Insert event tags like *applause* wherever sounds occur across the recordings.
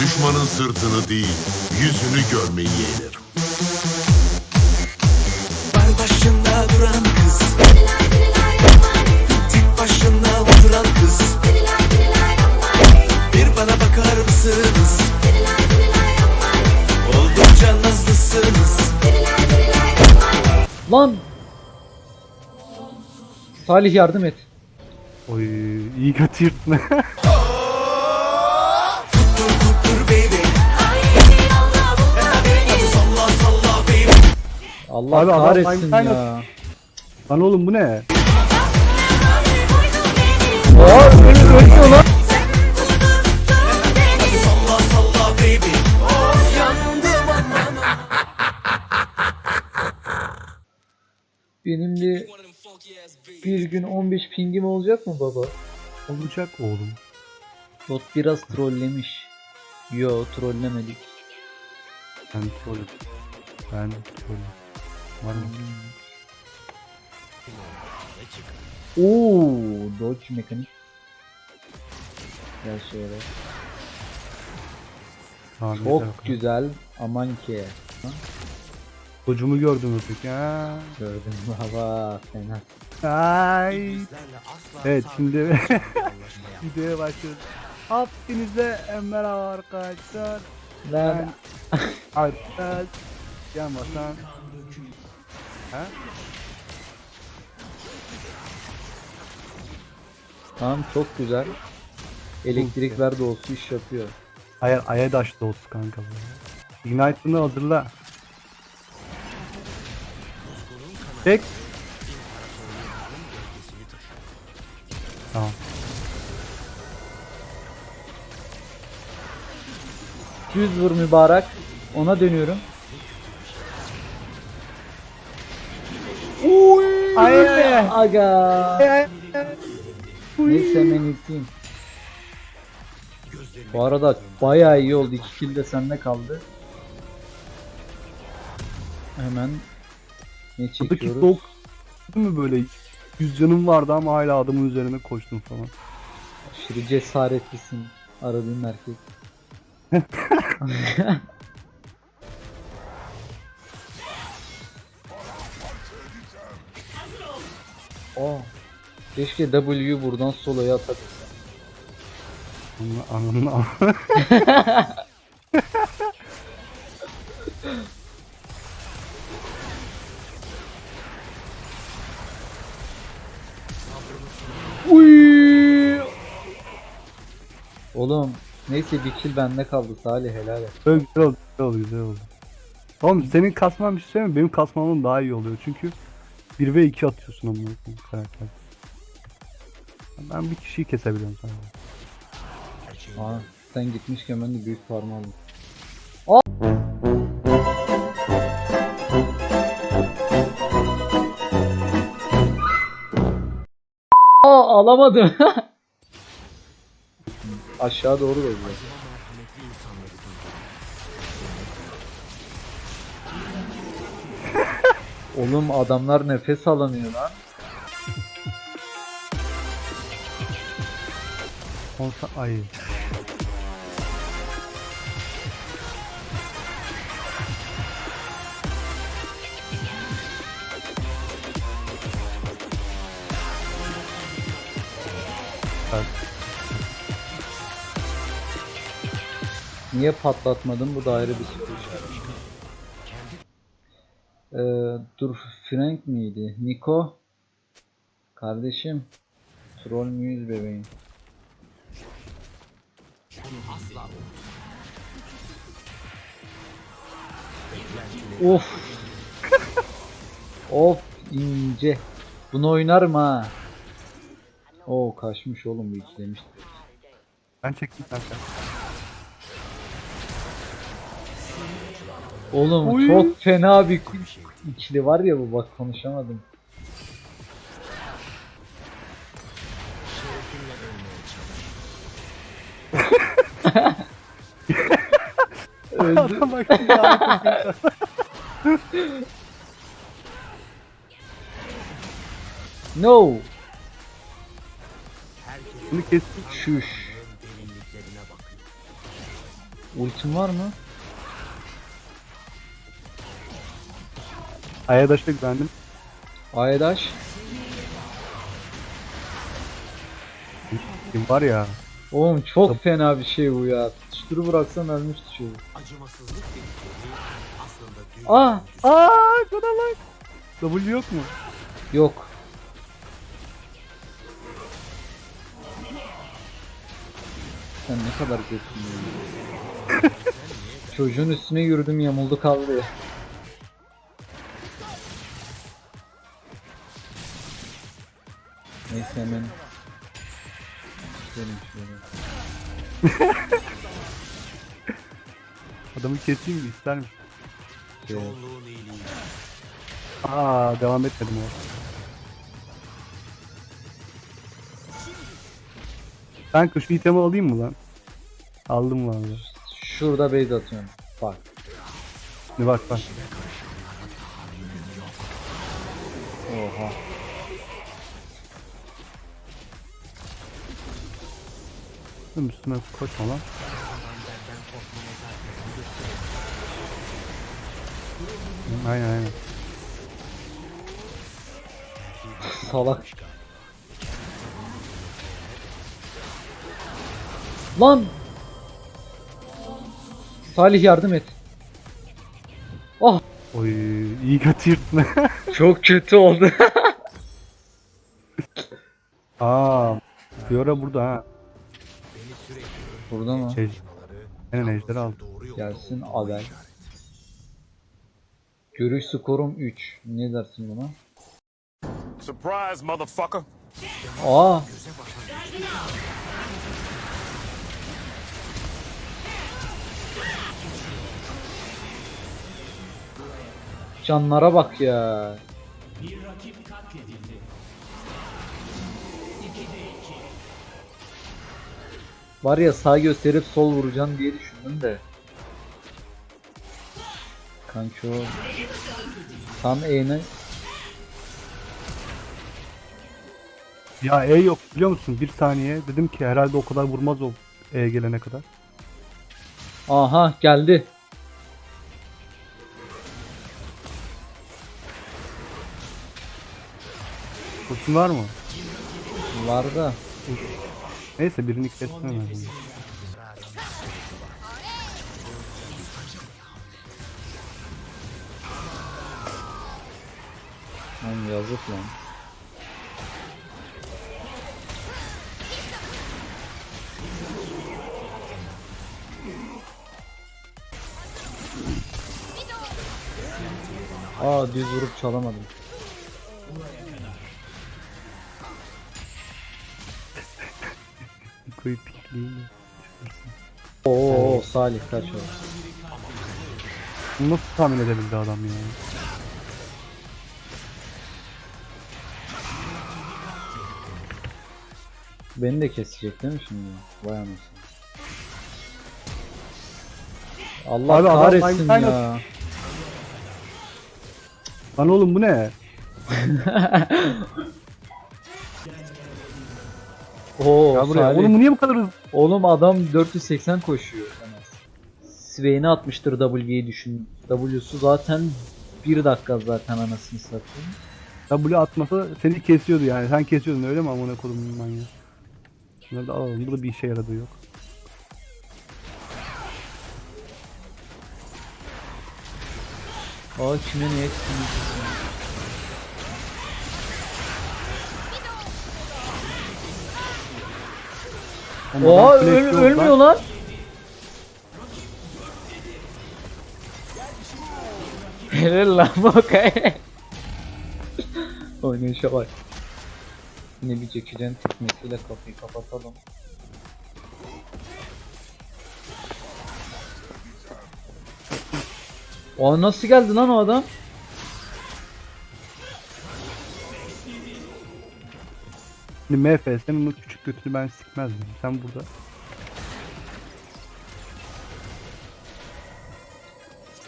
Düşmanın sırtını değil, yüzünü görmeyi yeğlerim. Bar başında duran kız Tek başına oturan kız Bir bana bakar mısınız Oldukça nazlısınız Lan! Salih yardım et. Oy iyi kötü yırtma. *laughs* Allah Abi adam kahretsin aynı- ya. Lan oğlum bu ne? Benim de bir gün 15 pingim olacak mı baba? Olacak oğlum. Bot biraz trollemiş. Yo trollemedik. Ben trollüm. Ben trollüm. Var mı? Oo, dodge mekanik. Gel şöyle. Bakalım. Çok güzel. Aman ki. Kocumu gördün mü peki? Ha? Gördüm *laughs* baba fena. Ay. Evet şimdi *laughs* videoya başlıyoruz. Hepinize merhaba arkadaşlar. Lan Arkadaş. Yan basan. Ha? tamam çok güzel. Elektrik ver doğusu iş yapıyor. Aya, aya daş dostu kanka. Ignite'ını hazırla. Tek. Tamam. Düz vur mübarek. Ona dönüyorum. Ay ay ay. Aga. Neyse hemen iteyim. Bu arada bayağı iyi oldu. 2 kill de sende kaldı. Hemen ne çekiyoruz? değil mi böyle? Yüz canım vardı ama hala adamın üzerine koştum falan. Aşırı cesaretlisin. Aradığın erkek. *laughs* oh. Keşke W'yu buradan soloya atabilsem. Ananı ananı *laughs* Uy! Oğlum neyse bir kill bende kaldı Salih helal et. Güzel oldu, güzel oldu, güzel oldu. Oğlum senin kasman bir şey mi? Benim kasmamın daha iyi oluyor çünkü 1 ve 2 atıyorsun amına koyayım karakter. Ben bir kişiyi kesebiliyorum sana. Aa, sen gitmişken ben de büyük parmağı aldım. Aa alamadım. *laughs* Aşağı doğru da Oğlum adamlar nefes alamıyor lan. Olsa ay. Niye patlatmadın? Bu da ayrı bir soru işareti. Ee, dur Frank miydi? Niko? Kardeşim. Troll müyüz bebeğim? of. *laughs* of ince. Bunu oynarım ha. Oo kaçmış oğlum bu ikilemiş. Ben çektim kanka. Oğlum Oy. çok fena bir ikili var ya bu bak konuşamadım. Öldü. No. Bunu kestik. Şuş. Ultim var mı? Ayadaş'a güvendim. Aydaş. Kim var ya. Oğlum çok fena bir şey bu ya. Tutuşturu bıraksan ölmüştü çocuk. Aa! Aa şuna bak. W yok mu? Yok. Sen ne kadar kötüsün ya. *laughs* Çocuğun üstüne yürüdüm yamuldu kaldı Neyse hemen. Gidelim şöyle. *laughs* Adamı keseyim mi ister misin? Şey, Aa devam etmedim o. Kanka şu itemi alayım mı lan? Aldım vallahi. Şurada base atıyorum. Bak. Şimdi bak bak. Oha. Dur üstüme koşma lan. Aynen aynen. Salak. Lan! Salih yardım et. Oh! Oy iyi kaçırdın. *laughs* Çok kötü oldu. Aa, Fiora burada ha. Burada mı? Şey, aynen ejderi aldı. Gelsin Abel. Görüş skorum 3. Ne dersin buna? Surprise, motherfucker. Aa! Canlara bak ya. Var ya sağ gösterip sol vuracaksın diye düşündüm de. Kanka o tam E'ne Ya E yok biliyor musun? Bir saniye dedim ki herhalde o kadar vurmaz o E gelene kadar. Aha geldi. Kurşun var mı? Var da. Neyse birini kesmem lazım. Lan yazık lan. Aa düz vurup çalamadım. Koyu pikleyeyim. Oo Salih kaç oldu. Bunu nasıl tahmin edebildi adam ya? Beni de kesecek değil mi şimdi? Vay anasını. Allah Abi kahretsin ya. Lan oğlum bu ne? *laughs* Oo Ya buraya. Salih. Oğlum bu niye bu kadar hızlı? Oğlum adam 480 koşuyor. Swain'i atmıştır W'yi düşün. W'su zaten 1 dakika zaten anasını satayım. W atmasa seni kesiyordu yani. Sen kesiyordun öyle mi amına kodumun manyağı? Bunları da alalım. Burada bir işe yaradığı yok. Aa kime niye etsin? Oha öl- ölmüyor lan. Helal lan bakay. *laughs* Oynayışa bak. Yine bir çekeceğin tekmesiyle kapıyı kapatalım. O nasıl geldi lan o adam? Şimdi MF senin o küçük götünü ben sikmezdim. Sen burada.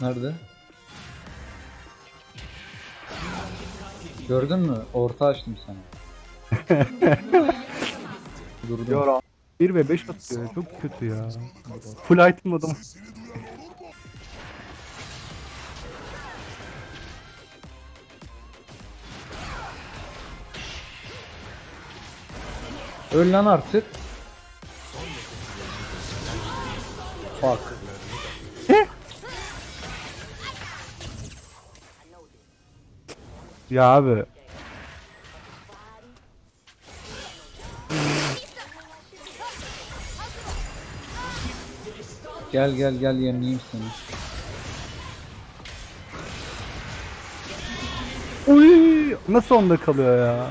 Nerede? Gördün mü? Orta açtım sana. *laughs* Durdum. Yor 1 ve 5 atıyor. Çok kötü ya. Full item adam. Öl lan artık. Bak. Ya abi. Gel gel gel yemleyeyim seni. Uy, nasıl onda kalıyor ya?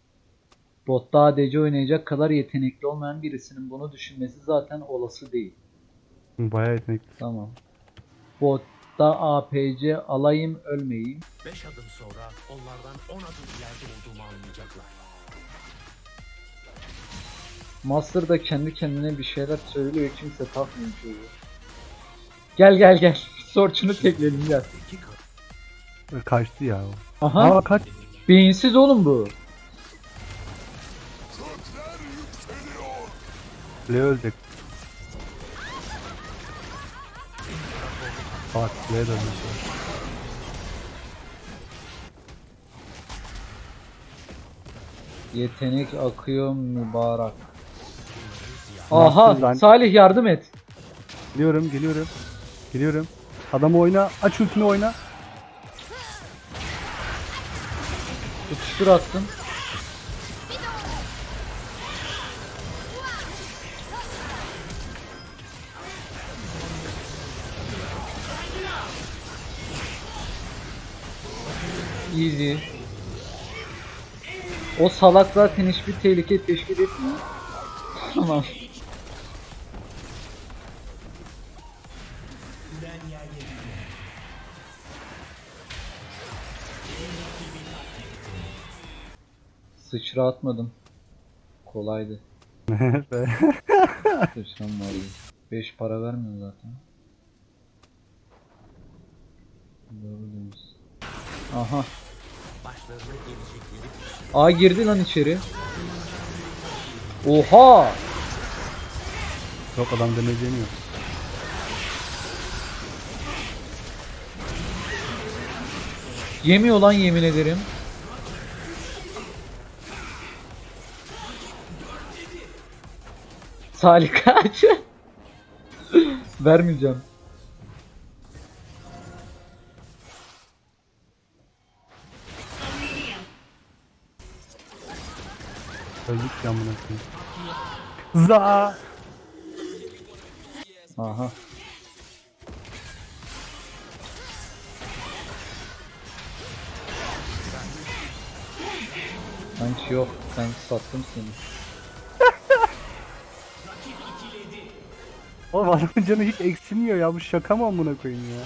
Botta ADC oynayacak kadar yetenekli olmayan birisinin bunu düşünmesi zaten olası değil. Bayağı yetenekli. Tamam. Botta APC alayım ölmeyeyim. 5 adım sonra onlardan 10 adım ileride olduğumu anlayacaklar. Master da kendi kendine bir şeyler söylüyor kimse takmıyor çocuğu. Gel gel gel. *laughs* Sorçunu tekleyelim gel. Kaçtı ya o. Aha. Aa kaç. Beyinsiz oğlum bu. Leo ölecek. Bak dönmüş. Yetenek akıyor mübarek. Aha Salih yardım et. Geliyorum geliyorum. Geliyorum. Adamı oyna. Aç ultini oyna. Tutuştur attım. Easy. O salak zaten hiçbir tehlike teşkil etmiyor. Tamam. Sıçra atmadım. Kolaydı. Sıçram vardı. 5 para vermiyor zaten. Doğru diyorsun. Aha. A girdi lan içeri. Oha! Yok adam demeyeceğini yok. Yemiyor lan yemin ederim. Salih kaç. *laughs* Vermeyeceğim. Öldük ya amına koyayım. Za. Aha. Sanki yok. Ben sattım seni. *laughs* Oğlum adamın canı hiç eksilmiyor ya. Bu şaka mı amına koyayım ya?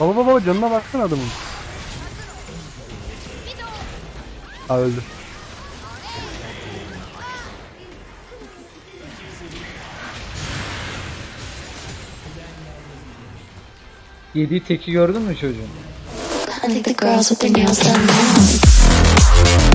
Baba baba canına baksana adamın. Ha öldü. Yediği teki gördün mü çocuğun? I think the girls with their nails done now.